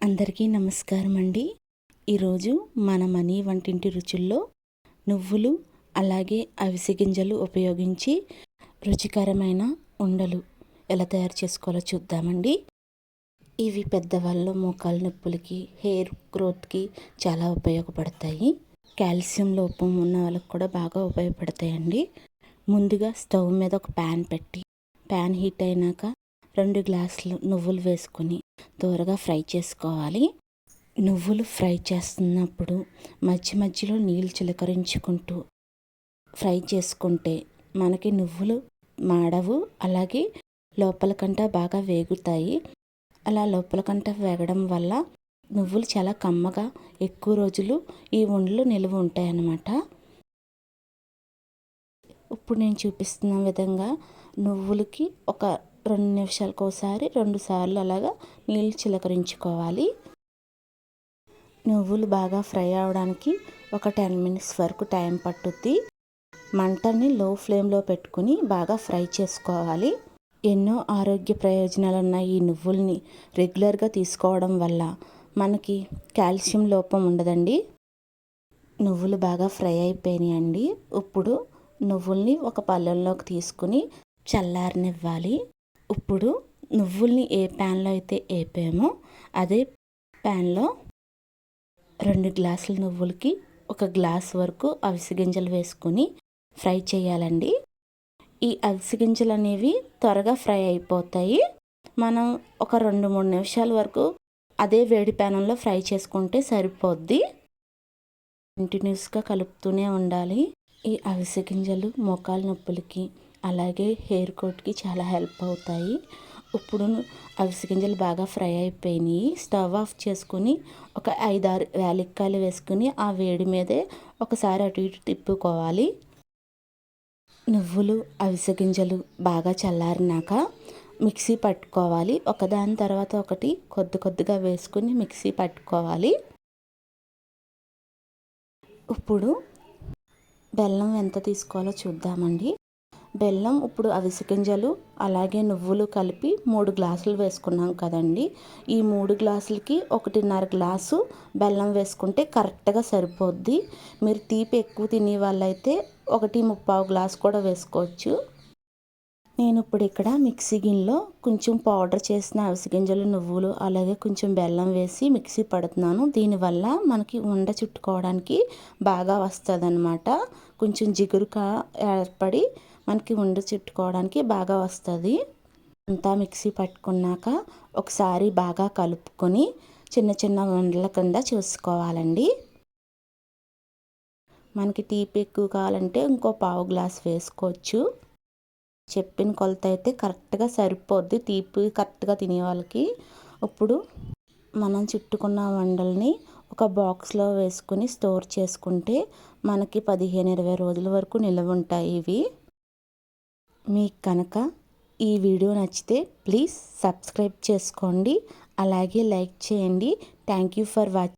అందరికీ నమస్కారం అండి ఈరోజు మన మనీ వంటింటి రుచుల్లో నువ్వులు అలాగే అవిసె గింజలు ఉపయోగించి రుచికరమైన ఉండలు ఎలా తయారు చేసుకోవాలో చూద్దామండి. ఇవి పెద్దవాళ్ళ మోకాలు నొప్పులకి హెయిర్ గ్రోత్కి చాలా ఉపయోగపడతాయి. కాల్షియం లోపం ఉన్న వాళ్ళకి కూడా బాగా ఉపయోగపడతాయండి. ముందుగా స్టవ్ మీద ఒక ప్యాన్ పెట్టి ప్యాన్ హీట్ అయినాక రెండు గ్లాసులు నువ్వులు వేసుకొని దూరగా ఫ్రై చేసుకోవాలి. నువ్వులు ఫ్రై చేస్తున్నప్పుడు మధ్య మధ్యలో నీళ్ళు చిలకరించుకుంటూ ఫ్రై చేసుకుంటే మనకి నువ్వులు మాడవు. అలాగే లోపలకంట బాగా వేగుతాయి. అలా లోపలకంట వేగడం వల్ల నువ్వులు చాలా కమ్మగా ఎక్కువ రోజులు ఈ వండలు నిలువ ఉంటాయన్నమాట. ఇప్పుడు నేను చూపిస్తున్న విధంగా నువ్వులకి ఒక రెండు నిమిషాలకు ఒకసారి రెండు సార్లు అలాగా నీళ్ళు చిలకరించుకోవాలి. నువ్వులు బాగా ఫ్రై అవడానికి ఒక టెన్ మినిట్స్ వరకు టైం పట్టుద్ది. మంటని లో ఫ్లేమ్లో పెట్టుకుని బాగా ఫ్రై చేసుకోవాలి. ఎన్నో ఆరోగ్య ప్రయోజనాలు ఉన్న ఈ నువ్వుల్ని రెగ్యులర్గా తీసుకోవడం వల్ల. మనకి కాల్షియం లోపం ఉండదండి. నువ్వులు బాగా ఫ్రై అయిపోయినాయండి. ఇప్పుడు నువ్వుల్ని ఒక పళ్ళెంలోకి తీసుకుని చల్లారనివ్వాలి. ఇప్పుడు నువ్వుల్ని ఏ ప్యాన్లో అయితే వేపామో అదే ప్యాన్లో రెండు గ్లాసుల నువ్వులకి ఒక గ్లాస్ వరకు అవిసె గింజలు వేసుకొని ఫ్రై చేయాలండి. ఈ అవిసె గింజలు అనేవి త్వరగా ఫ్రై అయిపోతాయి. మనం ఒక రెండు మూడు నిమిషాల వరకు అదే వేడి ప్యానంలో ఫ్రై చేసుకుంటే సరిపోద్ది. కంటిన్యూస్గా కలుపుతూనే ఉండాలి. ఈ అవిసె గింజలు మోకాలు నొప్పులకి అలాగే హెయిర్ కోట్కి చాలా హెల్ప్ అవుతాయి. ఇప్పుడు అవిసె గింజలు బాగా ఫ్రై అయిపోయినాయి. స్టవ్ ఆఫ్ చేసుకుని ఒక ఐదారు యాలక్కాయలు వేసుకుని ఆ వేడి మీదే ఒకసారి అటు ఇటు తిప్పుకోవాలి. నువ్వులు అవిసె గింజలు బాగా చల్లారినాక మిక్సీ పట్టుకోవాలి. ఒకదాని తర్వాత ఒకటి కొద్ది కొద్దిగా వేసుకుని మిక్సీ పట్టుకోవాలి. ఇప్పుడు బెల్లం ఎంత తీసుకోవాలో చూద్దామండి. బెల్లం ఇప్పుడు అవిసె గింజలు అలాగే నువ్వులు కలిపి మూడు గ్లాసులు వేసుకున్నాం కదండి. ఈ మూడు గ్లాసులకి ఒకటిన్నర గ్లాసు బెల్లం వేసుకుంటే కరెక్ట్గా సరిపోద్ది. మీరు తీపి ఎక్కువ తినే వాళ్ళైతే ఒకటి ముప్పావు గ్లాస్ కూడా వేసుకోవచ్చు. నేను ఇప్పుడు ఇక్కడ మిక్సీ గిన్నెలో కొంచెం పౌడర్ చేసిన అవిసె గింజలు నువ్వులు అలాగే కొంచెం బెల్లం వేసి మిక్సీ పడుతున్నాను. దీనివల్ల మనకి ఉండ చుట్టుకోవడానికి బాగా వస్తుంది కొంచెం జిగురుగా ఏర్పడి మనకి ఉండ చుట్టుకోవడానికి బాగా వస్తుంది. అంతా మిక్సీ పట్టుకున్నాక ఒకసారి బాగా కలుపుకొని చిన్న చిన్న వండల కింద చూసుకోవాలండి. మనకి తీపి ఎక్కువ కావాలంటే ఇంకో పావు గ్లాస్ వేసుకోవచ్చు. చెప్పిన కొలత అయితే కరెక్ట్గా సరిపోద్ది. తీపి కరెక్ట్గా తినే వాళ్ళకి. ఇప్పుడు మనం చుట్టుకున్న వండల్ని ఒక బాక్స్లో వేసుకుని స్టోర్ చేసుకుంటే మనకి పదిహేను ఇరవై రోజుల వరకు నిల్వ ఉంటాయి ఇవి. మీకు కనుక ఈ వీడియో నచ్చితే ప్లీజ్ సబ్స్క్రైబ్ చేసుకోండి. అలాగే లైక్ చేయండి. Thank you for watching